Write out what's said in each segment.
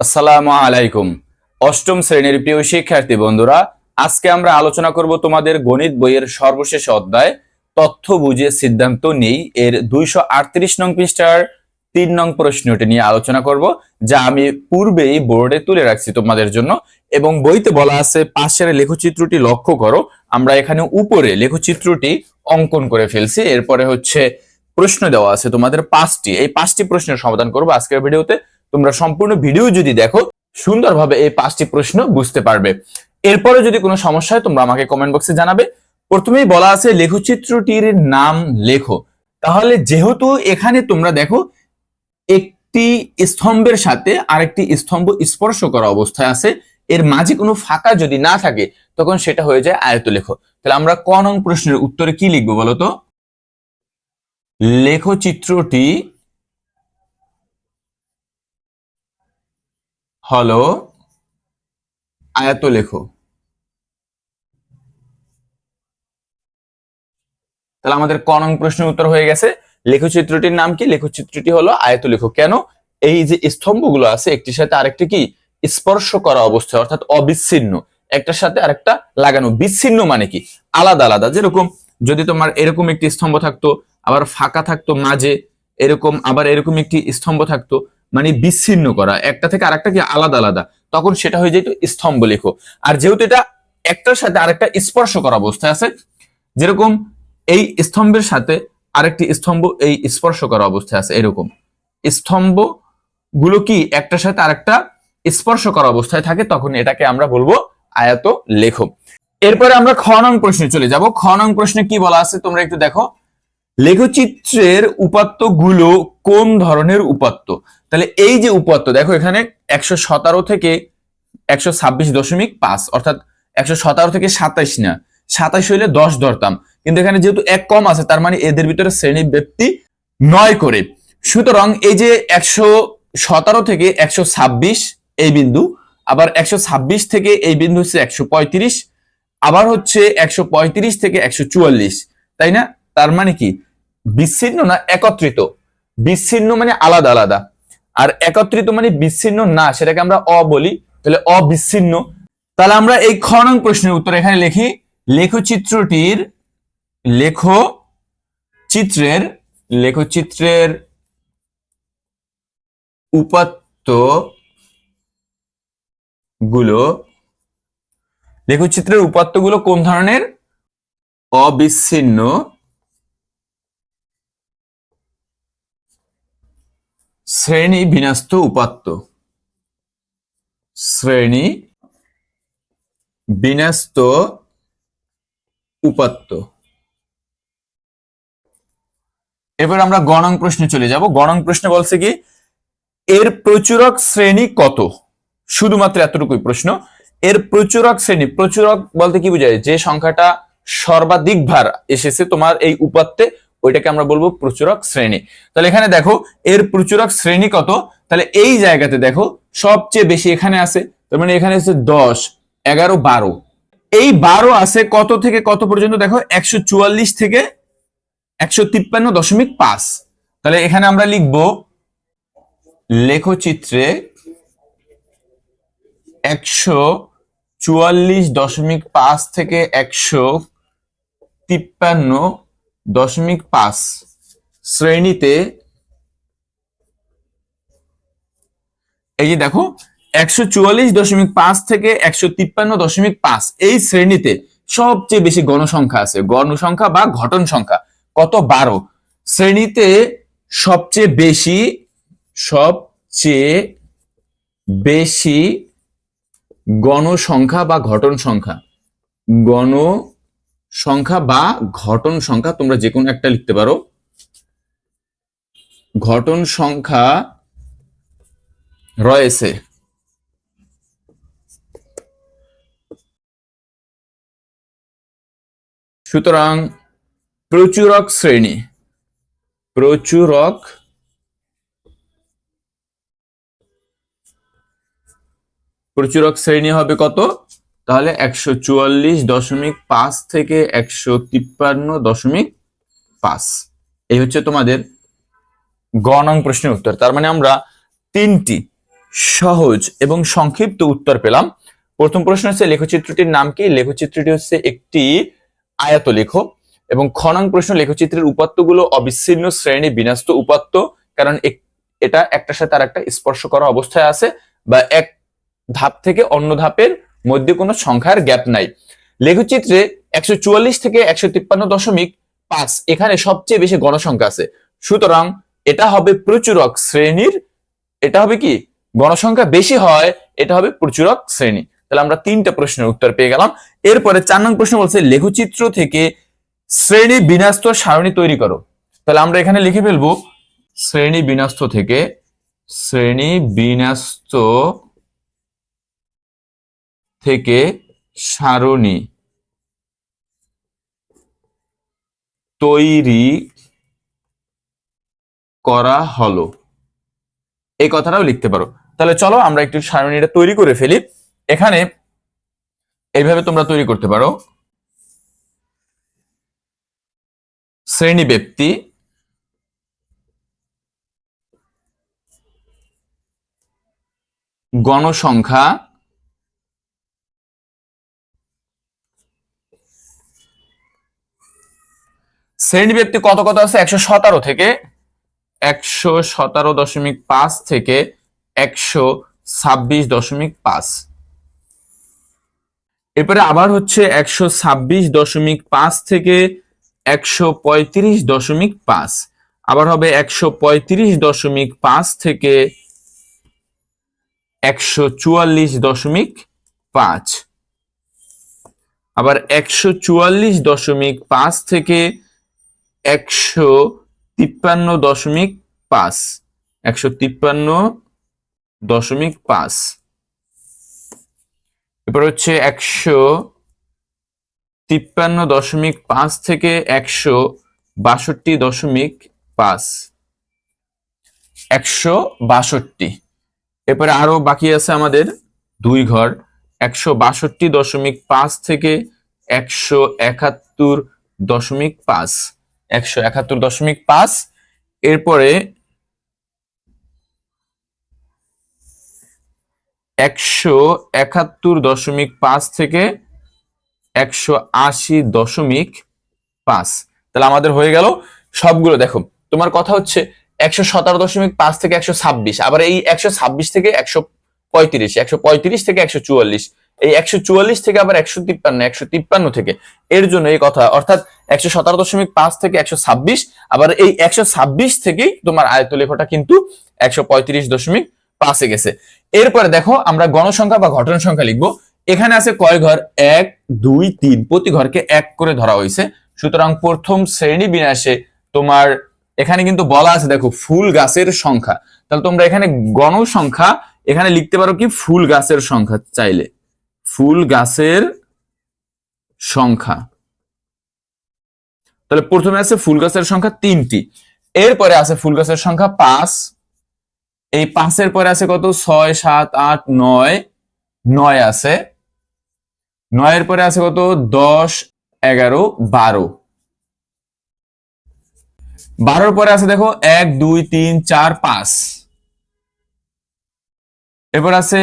আসসালামু আলাইকুম। অষ্টম শ্রেণির প্রিয় শিক্ষার্থী বন্ধুরা, আজকে আমরা আলোচনা করব তোমাদের গণিত বইয়ের সর্বশেষ অধ্যায়, তথ্য বুঝে সিদ্ধান্ত নেই এর দুইশো আটত্রিশ নং পৃষ্ঠার তিন নং প্রশ্নটি নিয়ে আলোচনা করব, যা আমি পূর্বেই বোর্ডে তুলে রাখছি তোমাদের জন্য এবং বইতে বলা আছে, পাশের লেখচিত্রটি লক্ষ্য করো, আমরা এখানে উপরে লেখচিত্রটি অঙ্কন করে ফেলছি, এরপরে হচ্ছে প্রশ্ন দেওয়া আছে তোমাদের পাঁচটি, এই পাঁচটি প্রশ্নের সমাধান করব আজকের ভিডিওতে। তোমরা সম্পূর্ণ ভিডিও যদি দেখো, সুন্দরভাবে এই পাঁচটি প্রশ্ন বুঝতে পারবে। এরপরে যদি কোনো সমস্যা হয়, তোমরা আমাকে কমেন্ট বক্সে জানাবে। প্রথমেই বলা আছে, লেখচিত্রটির নাম লেখো। তাহলে যেহেতু এখানে তোমরা দেখো, একটি স্তম্ভের সাথে আরেকটি স্তম্ভ স্পর্শ করা অবস্থায় আছে। এর মাঝে কোনো ফাঁকা যদি না থাকে, তখন সেটা হয়ে যায় আয়ত লেখো তাহলে আমরা ক নং প্রশ্নের উত্তরে কি লিখব বলতো লেখচিত্রটি হলো আয়তলেখ তাহলে আমাদের ক নং প্রশ্নের উত্তর হয়ে গেছে। লেখচিত্রটির নাম কি? লেখচিত্রটি হলো আয়তলেখ কেন? এই যে স্তম্ভগুলো আছে, একটির সাথে আরেকটি কি? স্পর্শ করা অবস্থায়, অর্থাৎ অবিচ্ছিন্ন। একটার সাথে আরেকটা লাগানো। বিচ্ছিন্ন মানে কি? আলাদা আলাদা। যেরকম যদি তোমার এরকম একটি স্তম্ভ থাকতো, আবার ফাঁকা থাকতো মাঝে, এরকম, আবার এরকম একটি স্তম্ভ থাকতো মানে বিচ্ছিন্ন করা, একটা থেকে আরেকটা কি আলাদা আলাদা। তখন সেটা হয়ে যেত স্তম্ভ লেখো। আর যেহেতু এটা একটার সাথে আরেকটা স্পর্শ করা অবস্থায় আছে, যেরকম এই স্তম্ভের সাথে আরেকটি স্তম্ভ এই স্পর্শ করা অবস্থায় আছে, এরকম। স্তম্ভগুলো কি একটার সাথে আরেকটা স্পর্শ করা অবস্থায় থাকে, তখন এটাকে আমরা বলব আয়ত লেখো এরপরে আমরা খ নং প্রশ্নে চলে যাব। খ নং প্রশ্নে কি বলা আছে তোমরা একটু দেখো। লেখচিত্রের উপাত্তগুলো কোন ধরনের উপাত্ত? তাহলে এই যে উপাত্ত, দেখো এখানে একশো সতেরো থেকে একশো ছাব্বিশ দশমিক পাঁচ, অর্থাৎ একশো সতেরো থেকে সাতাইশ না, সাতাইশ হইলে দশ ধরতাম। কিন্তু এখানে যেহেতু এক কম আছে, তার মানে এদের ভিতরে শ্রেণি ব্যক্তি নয় করে। সুতরাং এই যে একশো সতেরো থেকে একশো ছাব্বিশ এই বিন্দু, আবার একশো ছাব্বিশ থেকে এই বিন্দু হচ্ছে একশো পঁয়ত্রিশ, আবার হচ্ছে একশো পঁয়ত্রিশ থেকে একশো চুয়াল্লিশ, তাই না? তার মানে কি? বিচ্ছিন্ন না একত্রিত? বিচ্ছিন্ন মানে আলাদা আলাদা। আর একত্রিত মানে বিচ্ছিন্ন না, সেটাকে আমরা অ বলি। তাহলে অবিচ্ছিন্ন। তাহলে আমরা এই খ নং প্রশ্নের উত্তর এখানে লিখি। লেখচিত্রটির লেখ চিত্রের লেখচিত্রের উপাত্তগুলো লেখচিত্রের উপাত্তগুলো কোন ধরনের? অবিচ্ছিন্ন। শ্রেণি বিন্যস্ত উপাত্ত। শ্রেণি বিন্যস্ত উপাত্ত। এবার আমরা গণং প্রশ্নে চলে যাব। গণং প্রশ্নে বলছে কি, এর প্রচুরক শ্রেণি কত? শুধুমাত্র এতটুকুই প্রশ্ন। এর প্রচুরক শ্রেণি, প্রচুরক বলতে কি বোঝায়? যে সংখ্যাটা সর্বাধিক ভার এসেছে তোমার এই উপাত্তে ওইটাকে আমরা বলব প্রচুরক শ্রেণি। তাহলে এখানে দেখো, এর প্রচুরক শ্রেণি কত? তাহলে এই জায়গাতে দেখো, সবচেয়ে বেশি এখানে আছে, তার মানে এখানে আছে দশ, এগারো, বারো। এই বারো আছে কত থেকে কত পর্যন্ত? দেখো, একশো চুয়াল্লিশ থেকে একশো তিপ্পান্ন দশমিক পাঁচ। তাহলে এখানে আমরা লিখব লেখচিত্রে একশো চুয়াল্লিশ দশমিক পাঁচ থেকে একশো তিপ্পান্ন দশমিক পাঁচ শ্রেণীতে এই যে দেখো, একশো চুয়াল্লিশ দশমিক পাঁচ থেকে একশো তিপ্পান্ন দশমিক পাঁচ এই শ্রেণীতে সবচেয়ে বেশি গণসংখ্যা আছে। গণসংখ্যা বা ঘটন সংখ্যা কত? বারো। শ্রেণীতে সবচেয়ে বেশি সবচেয়ে বেশি গণসংখ্যা বা ঘটন সংখ্যা। গণ সংখ্যা বা ঘটন সংখ্যা তোমরা যে কোনো একটা লিখতে পারো। ঘটন সংখ্যা রয়েছে। সুতরাং প্রচুরক শ্রেণি, প্রচুরক প্রচুরক শ্রেণি হবে কত? তাহলে একশো চুয়াল্লিশ দশমিক পাঁচ থেকে একশো তিপ্পান্ন দশমিক পাঁচ। এই হচ্ছে তোমাদের গ নং প্রশ্নের উত্তর। তার মানে আমরা তিনটি সহজ এবং সংক্ষিপ্ত উত্তর পেলাম। প্রথম প্রশ্ন হচ্ছে লেখচিত্রটির নাম কি? লেখচিত্রটি হচ্ছে একটি আয়াত লেখ এবং খনং প্রশ্ন লেখচিত্রের উপাত্তগুলো অবিচ্ছিন্ন শ্রেণি বিন্যস্ত উপাত্ত, কারণ এটা একটার সাথে আর একটা স্পর্শ করা অবস্থায় আছে বা এক ধাপ থেকে অন্য ধাপের মধ্যে কোনো সংখ্যার গ্যাপ নাই। লেখচিত্রে একশো চুয়াল্লিশ থেকে একশো তিপ্পান্ন দশমিক পাঁচ এখানে সবচেয়ে বেশি গণসংখ্যা আছে। সুতরাং এটা হবে প্রচুরক শ্রেণির, এটা হবে কি? গণসংখ্যা বেশি হয়, এটা হবে প্রচুরক শ্রেণি। তাহলে আমরা তিনটা প্রশ্নের উত্তর পেয়ে গেলাম। এরপরে চার নং প্রশ্ন বলছে, লেখচিত্র থেকে শ্রেণি বিন্যস্ত সারণী তৈরি করো। তাহলে আমরা এখানে লিখে ফেলব, শ্রেণি বিন্যস্ত থেকে শ্রেণি বিন্যস্ত থেকে সারণী তৈরি করা হলো। এই কথাটাও লিখতে পারো। তাহলে চলো আমরা একটু সারণীটা তৈরি করে ফেলি। এখানে এইভাবে তোমরা তৈরি করতে পারো। শ্রেণি ব্যক্তি গণসংখ্যা শ্রেণি ব্যক্তি কত কত আছে? একশো সতেরো থেকে একশো সতেরো দশমিক পাঁচ থেকে একশো ছাব্বিশ দশমিক পাঁচ। এরপরে আবার হচ্ছে একশো ছাব্বিশ দশমিক পাঁচ থেকে একশো পঁয়ত্রিশ দশমিক পাঁচ। আবার হবে একশো পঁয়ত্রিশ দশমিক পাঁচ থেকে একশো চুয়াল্লিশ দশমিক পাঁচ। আবার একশো চুয়াল্লিশ দশমিক পাঁচ থেকে একশো তিপ্পান্ন দশমিক পাঁচ। একশো তিপ্পান্ন দশমিক পাঁচ। এরপর হচ্ছে একশো তিপ্পান্ন দশমিক পাঁচ থেকে একশো বাষট্টি দশমিক পাঁচ। একশো বাষট্টি। এরপরে আরও বাকি আছে আমাদের দুই ঘর। একশো বাষট্টি দশমিক পাঁচ থেকে একশো একাত্তর দশমিক পাঁচ। একশো একাত্তর দশমিক পাঁচ। এরপরে একশো একাত্তর দশমিক পাঁচ থেকে একশো আশি দশমিক পাঁচ। তাহলে আমাদের হয়ে গেল সবগুলো। দেখো, তোমার কথা হচ্ছে একশো সতেরো দশমিক পাঁচ থেকে একশো ছাব্বিশ। আবার এই একশো ছাব্বিশ থেকে একশো পঁয়ত্রিশ, একশো পঁয়ত্রিশ থেকে একশো চুয়াল্লিশ। এই একশো চুয়াল্লিশ থেকে আবার একশো তিপ্পান্ন একশো তিপ্পান্ন থেকে। এর জন্য এই কথা, অর্থাৎ একশো সতেরো দশমিক পাঁচ থেকে একশো ছাব্বিশ, আবার এই একশো ছাব্বিশ থেকেই তোমার আয়তলেখটা কিন্তু একশো পঁয়ত্রিশ দশমিক পাঁচে গেছে। এরপরে দেখো, আমরা গণসংখ্যা বা ঘটনা সংখ্যা লিখব। এখানে আছে কয় ঘর? এক, দুই, তিন। প্রতি ঘরকে এক করে ধরা হয়েছে। সুতরাং প্রথম শ্রেণি বিন্যাসে তোমার, এখানে কিন্তু বলা আছে দেখো, ফুল গাছের সংখ্যা। তাহলে তোমরা এখানে গণসংখ্যা এখানে লিখতে পারো কি? ফুল গাছের সংখ্যা চাইলে। ফুল গাছের সংখ্যা। তাহলে প্রথমে আছে ফুল গাছের সংখ্যা তিনটি। এরপরে আছে ফুল গাছের সংখ্যা পাঁচ। এই পাঁচের পরে আছে কত? ছয়, সাত, আট, নয়। নয় আছে। নয়ের পরে আছে কত? দশ, এগারো, বারো। বারোর পরে আছে দেখো, এক, দুই, তিন, চার, পাঁচ। এরপর আছে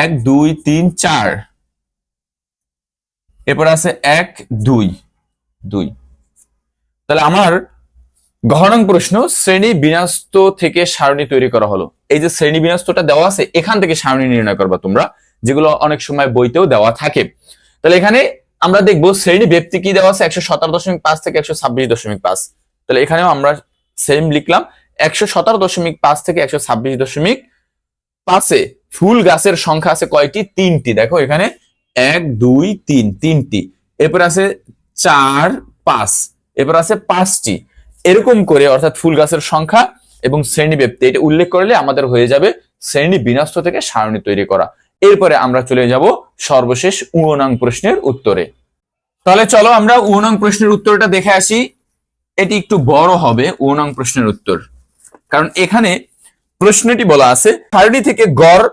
এক, দুই, তিন, চার। এরপর আছে এক, দুই দুই। তাহলে আমার গহনাং প্রশ্ন, শ্রেণি বিন্যস্ত থেকে সারণী তৈরি করা হলো। এই যে শ্রেণি বিন্যস্তটা দেওয়া আছে, এখান থেকে সারণী নির্ণয় করবা তোমরা, যেগুলো অনেক সময় বইতেও দেওয়া থাকে। তাহলে এখানে আমরা দেখব শ্রেণি ব্যক্তি কি দেওয়া আছে, একশো সতেরো দশমিক পাঁচ থেকে একশো ছাব্বিশ দশমিক পাঁচ। তাহলে এখানেও আমরা সেম লিখলাম, একশো সতেরো দশমিক পাঁচ থেকে একশো ছাব্বিশ দশমিক পাঁচে ফুল গাছের সংখ্যা আছে কয়টি? তিনটি। দেখো এখানে এক, দুই, তিন, তিনটি। এরপর আছে চার, পাঁচ। এরপর আছে পাঁচটি। এরকম করে অর্থাৎ ফুল গাছের সংখ্যা এবং শ্রেণি ব্যক্তি এটা উল্লেখ করলে আমাদের হয়ে যাবে শ্রেণি বিন্যস্ত থেকে সারণী তৈরি করা। এরপরে আমরা চলে যাব সর্বশেষ উনং প্রশ্নের উত্তরে। তাহলে চলো আমরা উনং প্রশ্নের উত্তরটা দেখে আসি। এটি একটু বড় হবে উনং প্রশ্নের উত্তর। কারণ এখানে প্রশ্নটি বলা আছে, সারণী থেকে গড়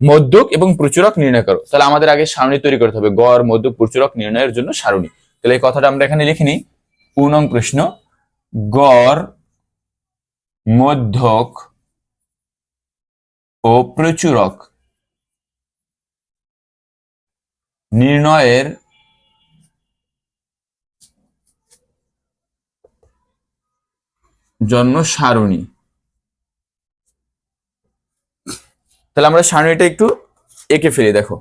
মধ্যক এবং প্রচুরক নির্ণয় করো। তাহলে আমাদের আগে সারণী তৈরি করতে হবে, গড় মধ্যক প্রচুরক নির্ণয়ের জন্য সারণী। তাহলে এই কথাটা আমরা এখানে লিখিনি। উনং প্রশ্ন, গড় মধ্যক ও প্রচুরক নির্ণয়ের জন্য সারণী। তাহলে আমরা সারণীটা একটু এঁকে ফেলি, দেখো।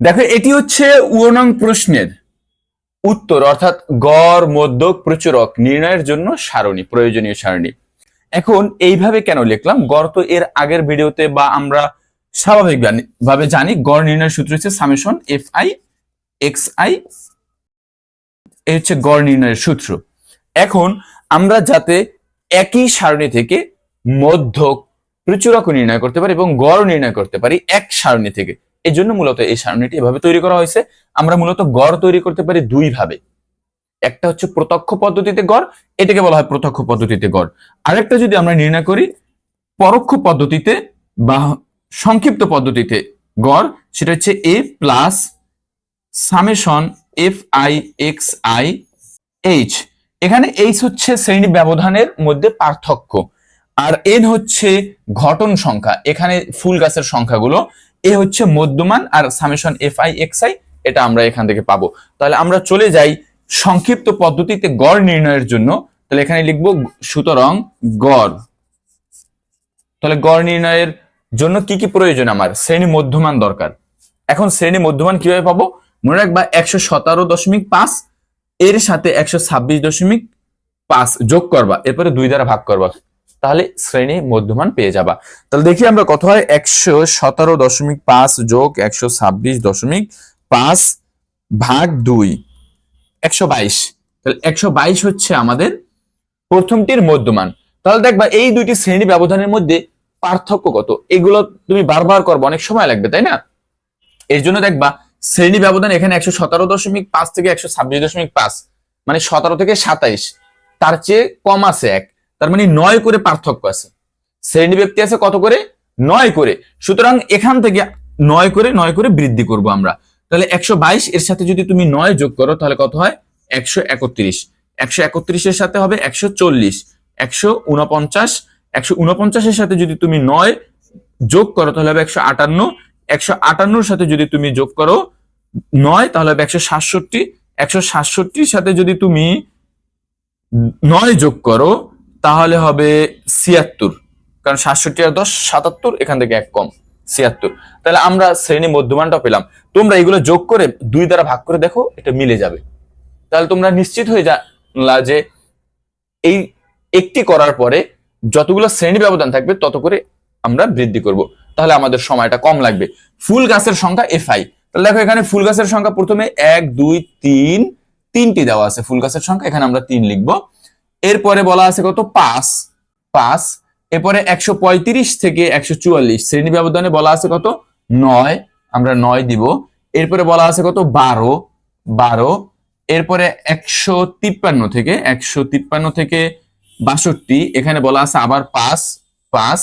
দেখো, এটি হচ্ছে উনং প্রশ্নের উত্তর, অর্থাৎ গড়, মধ্যক, প্রচুরক নির্ণয়ের জন্য সারণী, প্রয়োজনীয় সারণী। এখন এইভাবে কেন লিখলাম? গড় তো এর আগের ভিডিওতে বা আমরা স্বাভাবিক ভাবে জানি, গড় নির্ণয়ের সূত্র হচ্ছে summation F I X I এই হচ্ছে গড় নির্ণয়ের সূত্র। এখন আমরা যাতে একই সারণী থেকে মধ্যক প্রচুরক নির্ণয় করতে পারি এবং গড় নির্ণয় করতে পারি এক সারণী থেকে। এই জন্য মূলত এই সারণীটি এভাবে তৈরি করা হয়েছে। আমরা মূলত গড় তৈরি করতে পারি দুই ভাবে একটা হচ্ছে প্রত্যক্ষ পদ্ধতিতে গড়, এটাকে বলা হয় প্রত্যক্ষ পদ্ধতিতে গড়। আরেকটা যদি আমরা নির্ণয় করি, পরোক্ষ পদ্ধতিতে বা সংক্ষিপ্ত পদ্ধতিতে গড়, সেটা হচ্ছে A plus summation F I X I H এখানে এইচ হচ্ছে শ্রেণি ব্যবধানের মধ্যে পার্থক্য। আর এন হচ্ছে ঘটন সংখ্যা। এখানে ফুল গাছের সংখ্যাগুলো। এ হচ্ছে মধ্যমান আর summation F I X I এটা আমরা এখান থেকে পাবো। তাহলে আমরা চলে যাই সংক্ষিপ্ত পদ্ধতিতে গড় নির্ণয়ের জন্য। তাহলে এখানে লিখব সুতরাং গড়। তাহলে গড় নির্ণয়ের জন্য কি কি প্রয়োজন আমার? শ্রেণি মধ্যমান দরকার। এখন শ্রেণি মধ্যমান কীভাবে পাবো? মনে রাখবা একশো সতেরো দশমিক পাঁচ, এর সাথে একশো ছাব্বিশ দশমিক পাঁচ যোগ করবা। এরপরে দুই দ্বারা ভাগ করবা। তাহলে শ্রেণি মধ্যমান পেয়ে যাবা। তাহলে দেখি আমরা কত হয়? একশো সতেরো দশমিক পাঁচ যোগ একশো ছাব্বিশ দশমিক পাঁচ ভাগ দুই, একশো বাইশ। তাহলে একশো বাইশ হচ্ছে আমাদের প্রথমটির মধ্যমান। তাহলে দেখবা এই দুইটি শ্রেণি ব্যবধানের মধ্যে পার্থক্য কত? এগুলো তুমি বারবার করবে, অনেক সময় লাগবে, তাই না? এর জন্য দেখবা শ্রেণি ব্যবধান এখানে একশো সতেরো দশমিক পাঁচ থেকে একশো ছাব্বিশ দশমিক পাঁচ মানে সতেরো থেকে সাতাইশ, তার চেয়ে কম আছে এক। তার মানে নয় করে পার্থক্য আছে। শ্রেণি ব্যক্তি আছে কত করে? নয় করে। সুতরাং এখান থেকে নয় করে নয় করে বৃদ্ধি করব আমরা। তাহলে একশো বাইশ এর সাথে যদি তুমি নয় যোগ করো, তাহলে কত হয়? একশো একত্রিশ। একশো একত্রিশের সাথে হবে একশো চল্লিশ। একশো উনপঞ্চাশ একশো উনপঞ্চাশের সাথে যদি তুমি নয় যোগ করো, তাহলে হবে একশো আটান্ন। একশো আটান্নর সাথে যদি তুমি যোগ করো নয়, তাহলে হবে একশো সাতষট্টি। একশো সাতষট্টির সাথে যদি তুমি নয় যোগ করো তাহলে হবে ছিয়াত্তর। কারণ সাতষট্টি আর দশ, সাতাত্তর, এখান থেকে এক কম, ছিয়াত্তর। তাহলে আমরা শ্রেণি মধ্যমানটা পেলাম। তোমরা এগুলো যোগ করে দুই দ্বারা ভাগ করে দেখো, এটা মিলে যাবে। তাহলে তোমরা নিশ্চিত হয়ে যা যে এই একটি করার পরে যতগুলো শ্রেণি ব্যবধান থাকবে, তত করে আমরা বৃদ্ধি করব। তাহলে আমাদের সময়টা কম লাগবে। ফুল গাছের সংখ্যা এফ আই তাহলে দেখো এখানে ফুল গাছের সংখ্যা প্রথমে এক, দুই, তিন, তিনটি দেওয়া আছে। ফুল গাছের সংখ্যা, এখানে আমরা তিন লিখব। এরপরে বলা আছে কত? পাঁচ। পাঁচ। এরপরে একশো পঁয়ত্রিশ থেকে একশো চুয়াল্লিশ। শ্রেণি ব্যবধানে বলা আছে কত? নয়। আমরা নয় দিব। এরপরে বলা আছে কত? বারো। বারো। এরপরে একশো তিপ্পান্ন থেকে একশো তিপ্পান্ন থেকে বাষট্টি। এখানে বলা আছে আবার পাঁচ। পাঁচ।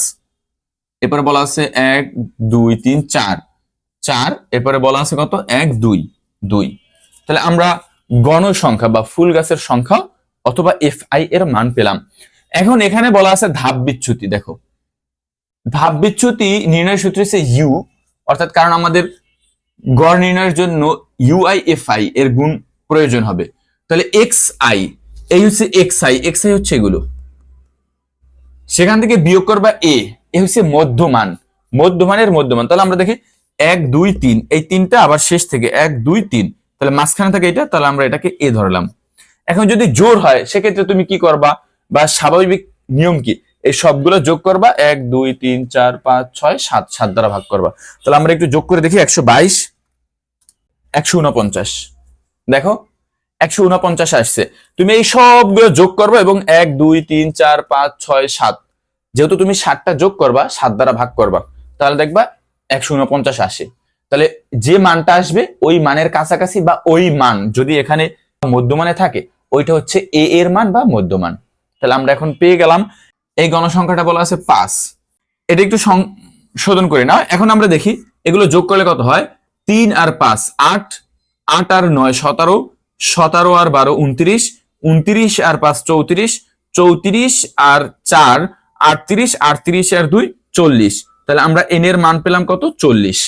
এরপরে বলা আছে এক, দুই, তিন, চার। চার। এরপরে বলা আছে কত? এক, দুই। দুই। তাহলে আমরা গণসংখ্যা বা ফুল গাছের সংখ্যা অথবা এফ আই এর মান পেলাম। এখন এখানে বলা আছে ধাপ বিচ্যুতি, দেখো। ধাপ বিচ্যুতি নির্ণয় সূত্র হচ্ছে ইউ অর্থাৎ কারণ আমাদের গড় নির্ণয়ের জন্য ইউআই এফ আই এর গুণ প্রয়োজন হবে। তাহলে এক্স আই এই হচ্ছে এক্স আই এক্স আই হচ্ছে এগুলো। সেখান থেকে বিয়োগ করবা এ এ হচ্ছে মধ্যমান, মধ্যমানের মধ্যমান। তাহলে আমরা দেখি এক, দুই, তিন, এই তিনটা আবার শেষ থেকে এক, দুই, তিন। তাহলে মাঝখানে থাকে এটা, তাহলে আমরা এটাকে এ ধরলাম। এখন যদি জোর হয়, সেক্ষেত্রে তুমি কি করবা? বা স্বাভাবিক নিয়ম কি? এই সবগুলো যোগ করবা, এক, দুই, তিন, চার, পাঁচ, ছয়, সাত সাত দ্বারা ভাগ করবা। তাহলে আমরা একটু যোগ করে দেখি, একশো বাইশ, একশো উনপঞ্চাশ দেখো, একশো উনপঞ্চাশ আসছে। তুমি এই সবগুলো যোগ করবা এবং এক, দুই, তিন, চার, পাঁচ, ছয়, সাত। যেহেতু তুমি সাতটা যোগ করবা, সাত দ্বারা ভাগ করবা, তাহলে দেখবা একশো উনপঞ্চাশ আসে। তাহলে যে মানটা আসবে, ওই মানের কাছাকাছি বা ওই মান যদি এখানে মধ্যমানে থাকে ওইটা হচ্ছে এ এর মান বা মধ্যমান। তাহলে আমরা এখন পেয়ে গেলাম, এই গণসংখ্যাটা বলা আছে পাঁচ। এটা একটু সংশোধন করি না। এখন আমরা দেখি, এগুলো যোগ করলে কত হয়? তিন আর পাঁচ, আট। আট আর নয়, সতেরো। সতেরো আর বারো, উনত্রিশ। উনত্রিশ আর পাঁচ, চৌত্রিশ। চৌত্রিশ আর চার, আটত্রিশ। আটত্রিশ আর দুই, চল্লিশ। তাহলে আমরা এন এর মান পেলাম কত? চল্লিশ।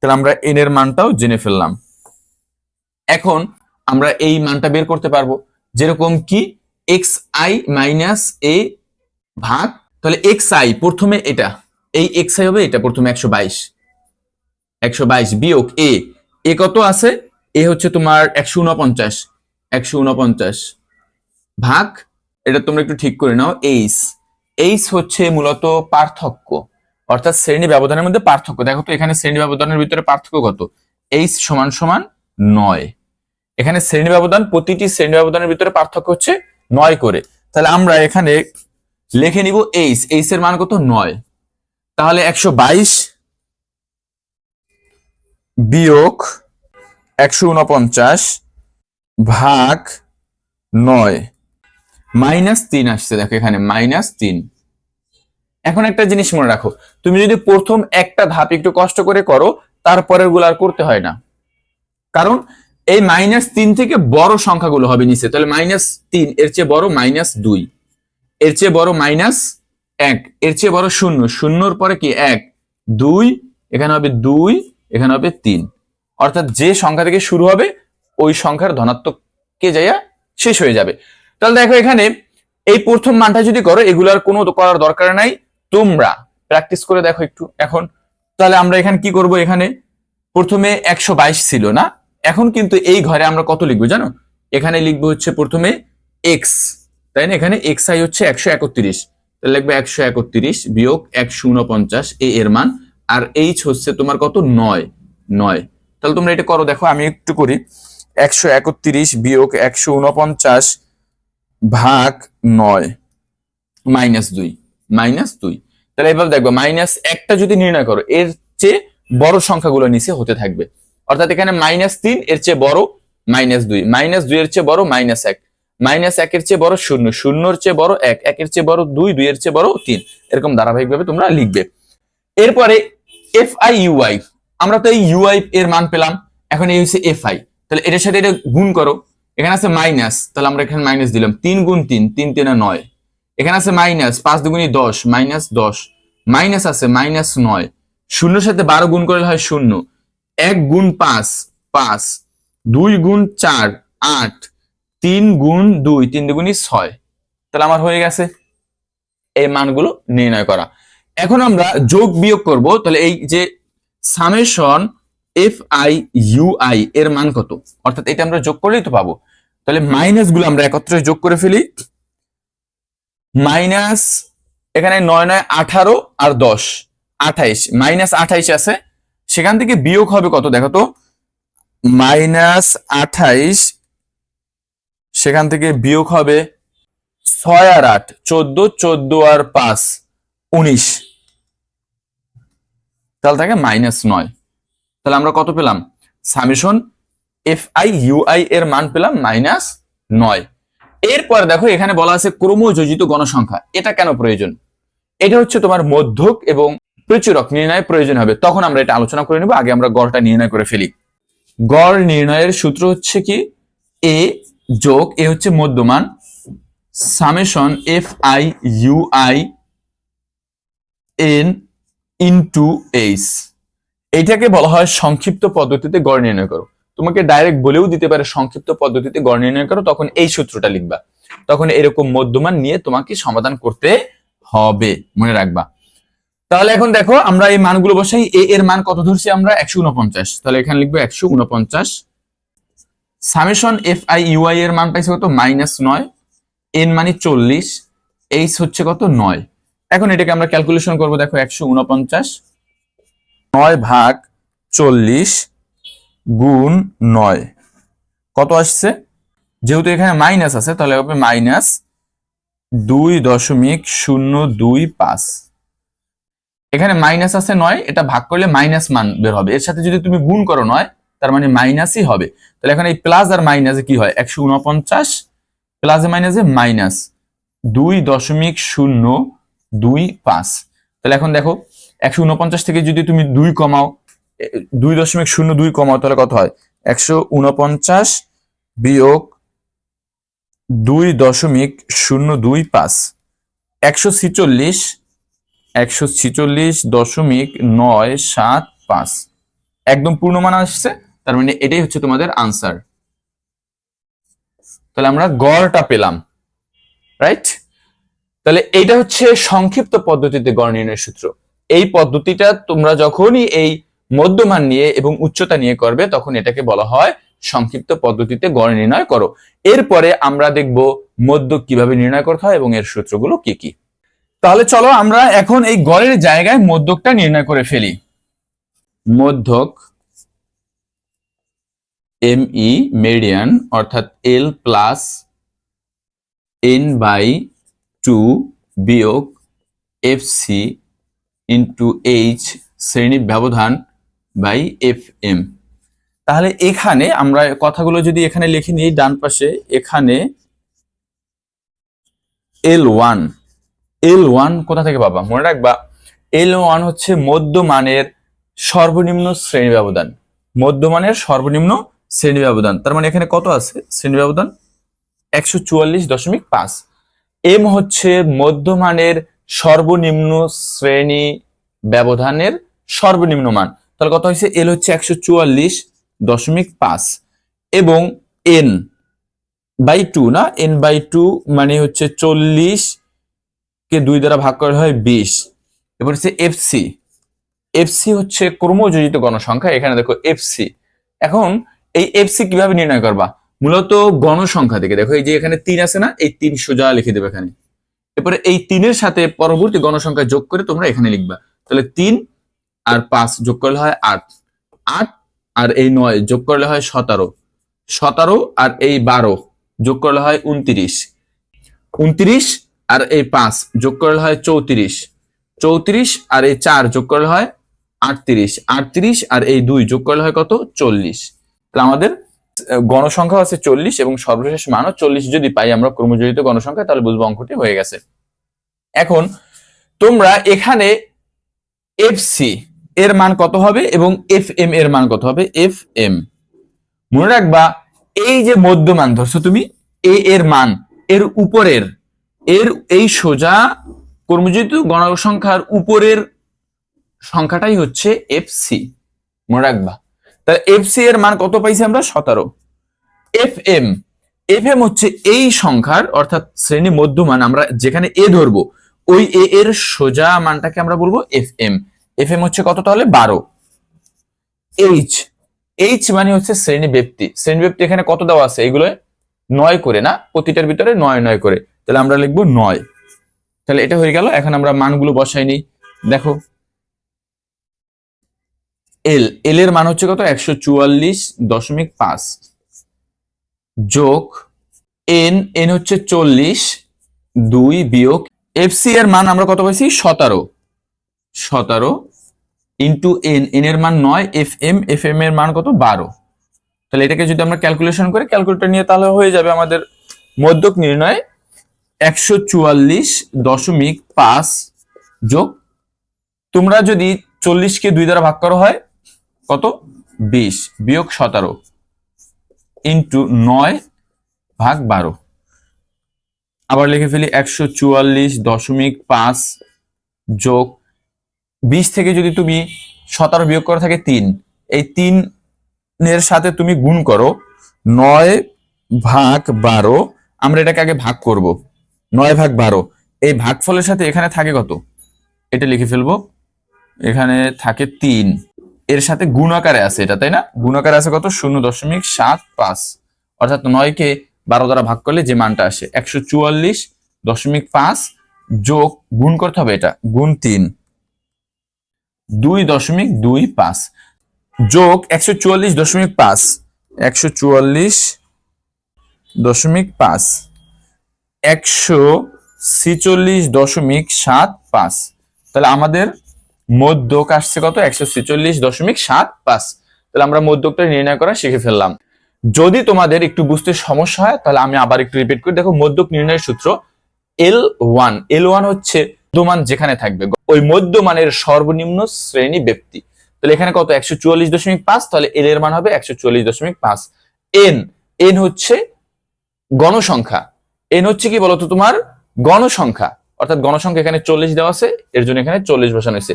তাহলে আমরা এন এর মানটাও জেনে ফেললাম। এখন আমরা এই মানটা বের করতে পারব। যেরকম কি? এক্স আই মাইনাস এ ভাগ, তাহলে এক্স আই প্রথমে এটা, এই এক্স আই হবে এটা প্রথমে একশো বাইশ। একশো বাইশ বিয়োগ এ এ কত আছে? এ হচ্ছে তোমার একশো উনপঞ্চাশ একশো উনপঞ্চাশ ভাগ, এটা তোমরা একটু ঠিক করে নাও এইচ এইচ হচ্ছে মূলত পার্থক্য, অর্থাৎ শ্রেণি ব্যবধানের মধ্যে পার্থক্য। দেখো তো এখানে শ্রেণি ব্যবধানের ভিতরে পার্থক্য কত? এইচ সমান সমান নয়। এখানে শ্রেণি ব্যবধান, প্রতিটি শ্রেণি ব্যবধানের ভিতরে পার্থক্য হচ্ছে নয় করে। তাহলে আমরা এখানে লিখে নিব এইচ। এইচ এর মান কত? নয়। তাহলে একশো বাইশ বিয়োগ একশো উনপঞ্চাশ ভাগ নয়। মাইনাস তিন আসছে, দেখো এখানে মাইনাস তিন। এখন একটা জিনিস মনে রাখো, তুমি যদি প্রথম একটা ধাপ একটু কষ্ট করে করো তারপরেরগুলো আর করতে হয় না। কারণ এই মাইনাস তিন থেকে বড় সংখ্যাগুলো হবে নিচে। তাহলে মাইনাস তিন, এর চেয়ে বড় মাইনাস দুই। এর চেয়ে বড় মাইনাস এক, এর চেয়ে বড় শূন্য। শূন্যর পরে কি এক, দুই, এখানে হবে দুই, এখানে হবে তিন। অর্থাৎ যে সংখ্যা থেকে শুরু হবে, ওই সংখ্যার ধনাত্মক কে যাইয়া শেষ হয়ে যাবে। তাহলে দেখো এখানে, এই প্রথম মানটা যদি করো এগুলার কোনো করার দরকার নাই। তোমরা প্র্যাকটিস করে দেখো একটু এখন। তাহলে আমরা এখানে কি করব এখানে? প্রথমে একশো বাইশ ছিল না? এখন কিন্তু এই ঘরে আমরা কত লিখব জানো? এখানে লিখব হচ্ছে প্রথমে এক্স তাই না? এখানে এক্স আই হচ্ছে একশো একত্রিশ। তাহলে লিখবে একশো একত্রিশ বিয়োগ একশো উনপঞ্চাশ এ এর মান। আর এইচ হচ্ছে তোমার কত? নয় নয়। তাহলে তোমরা এটা করো, দেখো, আমি একটু করি। একশো একত্রিশ বিয়োগ একশো উনপঞ্চাশ ভাগ নয়, মাইনাস দুই মাইনাস দুই। তাহলে এবার দেখব, মাইনাস একটা যদি নির্ণয় করো, এর চেয়ে বড় সংখ্যাগুলো নিচে হতে থাকবে। অর্থাৎ এখানে মাইনাস তিন এর চেয়ে বড় মাইনাস দুই। মাইনাস দুই এর চেয়ে বড় মাইনাস এক। মাইনাস একের চেয়ে বড় শূন্য। শূন্যর চেয়ে বড় এক। একের চেয়ে বড় দুই। দুই এর চেয়ে বড় তিন। এরকম ধারাবাহিকভাবে তোমরা লিখবে। এরপরে এফ আই ইউআই আমরা তো এই ইউআই এর মান পেলাম। এখন এই হচ্ছে এফ আই তাহলে এটার সাথে এটা গুণ করো। এখানে আছে মাইনাস তাহলে আমরা এখানে মাইনাস দিলাম। তিন গুণ তিন। তিন তিনে নয়। এখানে আছে মাইনাস পাঁচ দুগুণি দশ। মাইনাস দশ। মাইনাস আছে। মাইনাস নয়। শূন্যর সাথে বারো গুণ করলে হয় শূন্য। এক গুণ পাঁচ পাঁচ, দুই গুণ চার, আট, তিন গুণ দুই, তিন দুগুণই ছয়। তাহলে আমার হয়ে গেছে এই মানগুলো নির্ণয় করা। এখন আমরা যোগ বিয়োগ করব, তাহলে এই যে summation F I U I এর মান কত? অর্থাৎ এটা আমরা যোগ করলেই তো পাবো। তাহলে মাইনাসগুলো আমরা একত্রে যোগ করে ফেলি। মাইনাস এখানে নয় নয়, আঠারো আর দশ। আঠাইশ, মাইনাস আঠাইশ আছে সেখান থেকে বিয়োগ হবে কত? দেখো তো মাইনাস আঠাইশ, সেখান থেকে বিয়োগ হবে ছয় আর আট, চোদ্দ চোদ্দ আর পাঁচ, উনিশ। তাহলে থাকে মাইনাস নয়। তাহলে আমরা কত পেলাম? Summation F I U I এর মান পেলাম মাইনাস নয়। এরপর দেখো, এখানে বলা আছে ক্রমযোজিত গণসংখ্যা। এটা কেন প্রয়োজন? এটা হচ্ছে তোমার মধ্যক এবং প্রচুরক নির্ণয় প্রয়োজন হবে। তখন আমরা এটা আলোচনা করে নেব, আগে আমরা গড়টা নির্ণয় করে ফেলি। গড় নির্ণয়ের সূত্র হচ্ছে কি? এ যোগ এ হচ্ছে মধ্যমান। Summation F I U I N into H এইটাকে বলা হয় সংক্ষিপ্ত পদ্ধতিতে গড় নির্ণয় করো। তোমাকে ডাইরেক্ট বলেও দিতে পারে সংক্ষিপ্ত পদ্ধতিতে গড় নির্ণয় করো, তখন এই সূত্রটা লিখবা। তখন এরকম মধ্যমান নিয়ে তোমাকে সমাধান করতে হবে। মনে রাখবা। তাহলে এখন দেখো, আমরা এই মানগুলো বসাই, এ এর মান কত ধরছি আমরা? একশো উনপঞ্চাশ তাহলে এখানে লিখব একশো উনপঞ্চাশ সামেশন এফ আই ইউআই এর মান পাইছে কত? মাইনাস নয়। এন মানে চল্লিশ। এইচ হচ্ছে কত? নয়। এখন এটাকে আমরা ক্যালকুলেশন করব, দেখো, একশো উনপঞ্চাশ নয় ভাগ চল্লিশ গুণ নয়। কত আসছে? যেহেতু এখানে মাইনাস আছে, তাহলে হবে মাইনাস দুই দশমিক শূন্য দুই পাঁচ। এখানে মাইনাস আছে নয়, এটা ভাগ করলে মাইনাস মান বের হবে। এর সাথে যদি তুমি গুণ করো নয়, তার মানে মাইনাসই হবে। তাহলে এখন এই প্লাস আর মাইনাসে কি হয়? একশো উনপঞ্চাশ প্লাসে মাইনাসে মাইনাস দুই দশমিক শূন্য দুই পাঁচ। তাহলে এখন দেখো, একশো উনপঞ্চাশ থেকে যদি তুমি দুই কমাও, দুই দশমিক শূন্য দুই কমাও, তাহলে কত হয়? একশো উনপঞ্চাশ বিয়োগ দুই দশমিক শূন্য দুই পাঁচ। একশো ছিচল্লিশ একশো ছিচল্লিশ দশমিক নয় সাত পাঁচ। একদম পূর্ণমান আসছে, তার মানে এটাই হচ্ছে তোমাদের আনসার তাহলে আমরা গড়টা পেলাম রাইট তাহলে এইটা হচ্ছে সংক্ষিপ্ত পদ্ধতিতে গড় নির্ণয় সূত্র। এই পদ্ধতিটা তোমরা যখনই এই মধ্যমান নিয়ে এবং উচ্চতা নিয়ে করবে, তখন এটাকে বলা হয় সংক্ষিপ্ত পদ্ধতিতে গড় নির্ণয় করো। এরপরে আমরা দেখব মধ্যক কীভাবে নির্ণয় করতে হয় এবং এর সূত্রগুলো কি কি। তাহলে চলো আমরা এখন এই গড়ের জায়গায় মধ্যকটা নির্ণয় করে ফেলি। মধ্যক এম ই মেডিয়ান অর্থাৎ L plus N by two বিয়োগ এফ সি ইন্টু এইচ শ্রেণি ব্যবধান বাই এফ এম তাহলে এখানে আমরা কথাগুলো যদি এখানে লিখে নিই, ডান পাশে এখানে এল ওয়ান এল ওয়ান কোথা থেকে পাবা? মনে রাখবা, এল ওয়ান হচ্ছে মধ্যমানের সর্বনিম্ন শ্রেণি ব্যবধান। মধ্যমানের সর্বনিম্ন শ্রেণি ব্যবধান। তার মানে এখানে কত আছে? শ্রেণি ব্যবধান একশো চুয়াল্লিশ দশমিক পাঁচ। এম হচ্ছে মধ্যমানের সর্বনিম্ন শ্রেণি ব্যবধানের সর্বনিম্ন মান। তাহলে কত হয়েছে? এল হচ্ছে একশো চুয়াল্লিশ দশমিক পাঁচ। এবং এন বাই টু, না? এন বাই টু মানে হচ্ছে চল্লিশ কে দুই দ্বারা ভাগ করা হয় বিশ। এবার হচ্ছে এফসি এফসি হচ্ছে ক্রমযোজিত গণসংখ্যা, এখানে দেখো এফসি এখন এই এফসি কীভাবে নির্ণয় করবা? মূলত গণসংখ্যা থেকে। দেখো এই যে এখানে তিন আছে না, এই তিন সোজা লিখে দেবে এখানে। এরপরে এই তিনের সাথে পরবর্তী গণসংখ্যা যোগ করে তোমরা এখানে লিখবা। তাহলে তিন আর পাঁচ যোগ করলে হয় আট। আট আর এই নয় যোগ করলে হয় সতেরো। সতেরো আর এই বারো যোগ করলে হয় উনত্রিশ। উনত্রিশ আর এই পাঁচ যোগ করলে হয় চৌত্রিশ। চৌত্রিশ আর এই চার যোগ করলে হয় আটত্রিশ। আটত্রিশ আর এই দুই যোগ করলে হয় কত? চল্লিশ। তাহলে আমাদের গণসংখ্যা আছে চল্লিশ এবং সর্বশেষ মানও চল্লিশ। যদি পাই আমরা ক্রমজড়িত গণসংখ্যা, তাহলে বুঝব অঙ্কটি হয়ে গেছে। এখন তোমরা এখানে এফ সি এর মান কত হবে এবং এফ এম এর মান কত হবে? এফ এম মনে রাখবা, এই যে মধ্যমান ধরছো তুমি এ এর মান এর উপরের এর এই সোজা কর্মজিত গণসংখ্যার উপরের সংখ্যাটাই হচ্ছে এফ সি মনে রাখবা। তাহলে এফ সি এর মান কত পাইছি আমরা? সতেরো। এফ এম এফ এম হচ্ছে এই সংখ্যার, অর্থাৎ শ্রেণি মধ্যমান, আমরা যেখানে এ ধরবো, ওই এ এর সোজা মানটাকে আমরা বলব এফ এম এফ এম হচ্ছে কত তাহলে? বারো। এইচ এইচ মানে হচ্ছে শ্রেণি ব্যক্তি। শ্রেণি ব্যক্তি এখানে কত দেওয়া আছে? এগুলো নয় করে না? প্রতিটার ভিতরে নয় নয় করে। তাহলে আমরা লিখব নয়। তাহলে এটা হয়ে গেল, এখন আমরা মানগুলো বসাই নিই। দেখো। এল এল এর মান হচ্ছে কত? একশো চুয়াল্লিশ দশমিক পাঁচ। যোগ এন এন হচ্ছে চল্লিশ, দুই বিয়োগ এফসি এর মান আমরা কত পাইছি? সতেরো। সতেরো ইন্টু এন এন এর মান নয় এফ এম এফ এম এর মান কত? বারো। তাহলে এটাকে যদি আমরা ক্যালকুলেশন করি ক্যালকুলেটর নিয়ে তাহলে হয়ে যাবে আমাদের মধ্যক নির্ণয়। একশো চুয়াল্লিশ দশমিক পাঁচ যোগ, তোমরা যদি চল্লিশকে দুই দ্বারা ভাগ করা হয় কত? বিশ বিয়োগ সতেরো ইন্টু নয় ভাগ বারো। আবার লিখে ফেলি একশো চুয়াল্লিশ দশমিক পাঁচ যোগ, বিশ থেকে যদি তুমি সতেরো বিয়োগ করা থাকে তিন, এই তিন এর সাথে তুমি গুণ করো নয় ভাগ বারো, আমরা এটাকে আগে ভাগ করব। নয় ভাগ বারো। এই ভাগফলের সাথে এখানে থাকে কত? এটা লিখে ফেলব। এখানে থাকে তিন। এর সাথে গুণাকারে আছে এটা, তাই না? গুণ গুণাকারে আছে কত? শূন্য দশমিক সাত পাঁচ। অর্থাৎ নয়কে বারো দ্বারা ভাগ করলে যে মানটা আসে, একশো চুয়াল্লিশ দশমিক পাঁচ যোগ গুণ করতে হবে এটা, গুণ তিন। দুই দশমিক দুই পাঁচ। যোগ একশো চুয়াল্লিশ দশমিক পাঁচ। একশো চুয়াল্লিশ দশমিক পাঁচ। একশো ছিচল্লিশ দশমিক সাত পাঁচ। তাহলে আমাদের মধ্যক আসছে কত? একশো ছিচল্লিশ দশমিক সাত পাঁচ। তাহলে আমরা মধ্যকটা নির্ণয় করা শিখে ফেললাম। যদি তোমাদের একটু বুঝতে সমস্যা হয়, তাহলে আমি আবার একটু রিপিট করি। দেখো মধ্যক নির্ণয়ের সূত্র এল ওয়ান। এল ওয়ান হচ্ছে মধ্যমান যেখানে থাকবে। ওই মধ্যমানের সর্বনিম্ন শ্রেণি ব্যক্তি। তাহলে এখানে কত? একশো চুয়াল্লিশ দশমিক পাঁচ। তাহলে এল এর মান হবে একশো চুয়াল্লিশ দশমিক পাঁচ। এন। এন হচ্ছে গণসংখ্যা। এন হচ্ছে কি বলতো তোমার গণসংখ্যা। অর্থাৎ গণসংখ্যা এখানে চল্লিশ দেওয়া আছে, এর জন্য এখানে চল্লিশ বসানো হয়েছে।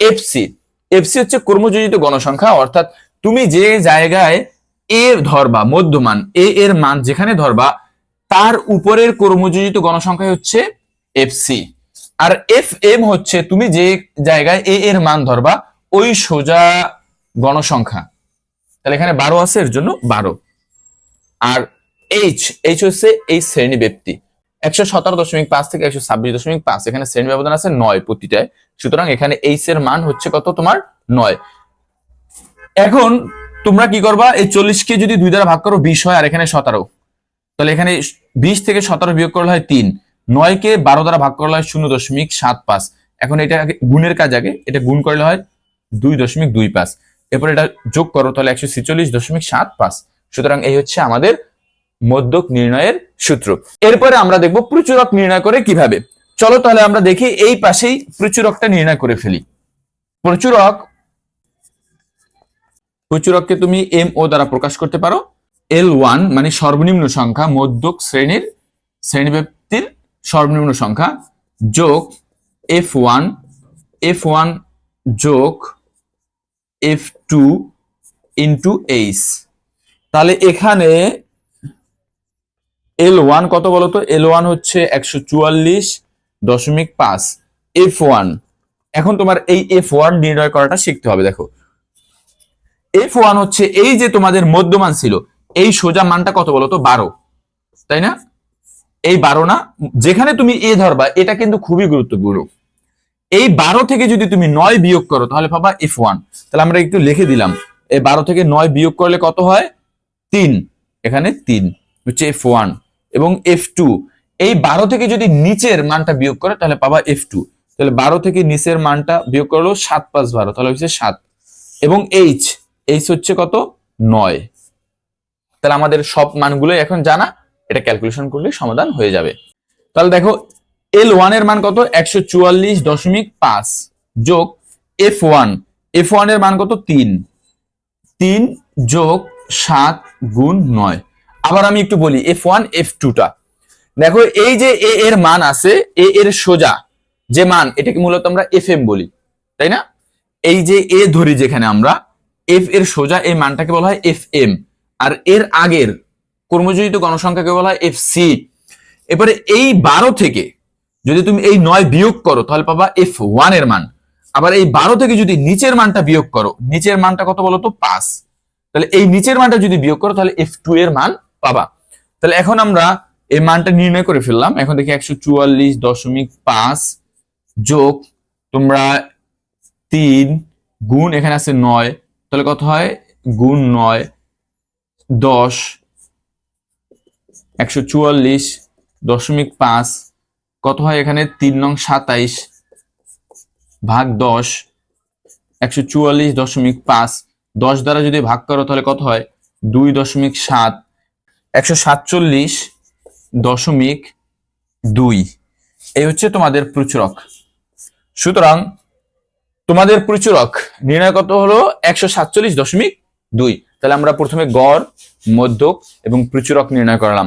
এফসি এফসি হচ্ছে কর্মযোজিত গণসংখ্যা, অর্থাৎ তুমি যে জায়গায় এ ধরবা, মধ্যমান এ এর মান যেখানে ধরবা, তার উপরের কর্মযোজিত গণসংখ্যা হচ্ছে এফসি আর এফ এম হচ্ছে তুমি যে জায়গায় এ এর মান ধরবা, ওই সোজা গণসংখ্যা। তাহলে এখানে বারো আছে, এর জন্য বারো। আর এইচ এইচ হচ্ছে এই শ্রেণি ব্যক্তি। একশো সতেরো দশমিক পাঁচ থেকে একশো ছাব্বিশ দশমিক পাঁচ, এখানে শ্রেণি ব্যবধান আছে নয় প্রতিটায়। সুতরাং এখানে এইচ এর মান হচ্ছে কত? তোমার নয়। এখন তোমরা কি করবা? এই চল্লিশকে যদি দুই দ্বারা ভাগ করো, বিশ হয়, আর এখানে সতেরো। তাহলে এখানে বিশ থেকে সতেরো বিয়োগ করলে হয় তিন। নয়কে বারো দ্বারা ভাগ করলে হয় শূন্য দশমিক সাত পাঁচ। এখন এটা গুণের কাজ আগে। এটা গুণ করলে হয় দুই দশমিক দুই পাঁচ। এরপর এটা যোগ করো, তাহলে একশো ছেচল্লিশ দশমিক সাত পাঁচ। সুতরাং এই হচ্ছে আমাদের মধ্যক নির্ণয়ের সূত্র। এরপরে আমরা দেখব প্রচুরক নির্ণয় করে কীভাবে। চলো তাহলে আমরা দেখি এই পাশেই প্রচুরকটা নির্ণয় করে ফেলি। প্রচুরক, প্রচুরককে তুমি এম ও দ্বারা প্রকাশ করতে পারো। এল ওয়ান মানে সর্বনিম্ন সংখ্যা মধ্যক শ্রেণির শ্রেণীব্যক্তির সর্বনিম্ন সংখ্যা যোগ এফ ওয়ান এফ ওয়ান যোগ এফ টু ইন্টু এইচ তাহলে এখানে এল ওয়ান কত বলতো? এল ওয়ান হচ্ছে একশো চুয়াল্লিশ দশমিক পাঁচ। এফ ওয়ান এখন তোমার এই এফ ওয়ান নির্ণয় করাটা শিখতে হবে, দেখো। এফ ওয়ান হচ্ছে এই যে তোমাদের মধ্যমান ছিল, এই সোজা মানটা কত বলতো? বারো। তাই না? এই বারো না? যেখানে তুমি এ ধরবা, এটা কিন্তু খুবই গুরুত্বপূর্ণ। এই বারো থেকে যদি তুমি নয় বিয়োগ করো, তাহলে পাবা এফ ওয়ান তাহলে আমরা একটু লিখে দিলাম, এই বারো থেকে নয় বিয়োগ করলে কত হয়? তিন। এখানে তিন। হচ্ছে এফ ওয়ান এবং এফ টু এই বারো থেকে যদি নিচের মানটা বিয়োগ করে, তাহলে পাবা এফ টু তাহলে বারো থেকে নিচের মানটা বিয়োগ করল সাত পাঁচ বারো, তাহলে হচ্ছে সাত। এবং এইচ এইচ হচ্ছে কত? নয়। তাহলে আমাদের সব মানগুলো এখন জানা, এটা ক্যালকুলেশন করলে সমাধান হয়ে যাবে। তাহলে দেখো এল ওয়ানের মান কত? একশো চুয়াল্লিশ দশমিক পাঁচ যোগ এফ ওয়ান এফ ওয়ানের মান কত? তিন। তিন যোগ সাত গুণ নয়। আবার আমি একটু বলি এফ ওয়ান এফ টুটা দেখো, এই যে এ এর মান আছে এ এর সোজা যে মান, এটাকে মূলত আমরা এফ এম বলি, তাই না? এই যে এ ধরি যেখানে আমরা এফ এর সোজা এই মানটাকে বলা হয় এফ এম আর এর আগের কর্মজীবিত গণসংখ্যাকে বলা হয় এফ সি এবারে এই বারো থেকে যদি তুমি এই নয় বিয়োগ করো, তাহলে পাবা এফ ওয়ানের মান। আবার এই বারো থেকে যদি নিচের মানটা বিয়োগ করো, নিচের মানটা কত বলো তো পাঁচ। তাহলে এই নিচের মানটা যদি বিয়োগ করো, তাহলে এফ টু এর মান পাবা। তাহলে এখন আমরা এই মানটা নির্ণয় করে ফেললাম। এখন দেখি একশো চুয়াল্লিশ দশমিক পাঁচ যোগ তোমরা তিন গুণ, এখানে আছে নয়। তাহলে কত হয়? গুণ নয়, দশ। একশো চুয়াল্লিশ দশমিক পাঁচ কত হয় এখানে? তিন নং সাতাইশ ভাগ দশ। একশো চুয়াল্লিশ দশমিক পাঁচ। দশ দ্বারা যদি ভাগ করো তাহলে কত হয়? দুই দশমিক সাত। একশো সাতচল্লিশ দশমিক দুই। এই হচ্ছে তোমাদের প্রচুরক। সুতরাং তোমাদের প্রচুরক নির্ণয় কত হলো? একশো সাতচল্লিশ দশমিক দুই। তাহলে আমরা প্রথমে গড়, মধ্যক এবং প্রচুরক নির্ণয় করলাম।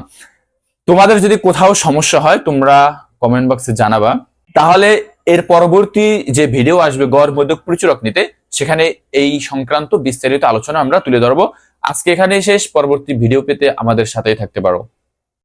তোমাদের যদি কোথাও সমস্যা হয়, তোমরা কমেন্ট বক্সে জানাবা। তাহলে এর পরবর্তী যে ভিডিও আসবে গড়, মধ্যক, প্রচুরক নিতে, সেখানে এই সংক্রান্ত বিস্তারিত আলোচনা আমরা তুলে ধরবো। আজকে এখানেই শেষ। পরবর্তী ভিডিও পেতে আমাদের সাথেই থাকতে পারো।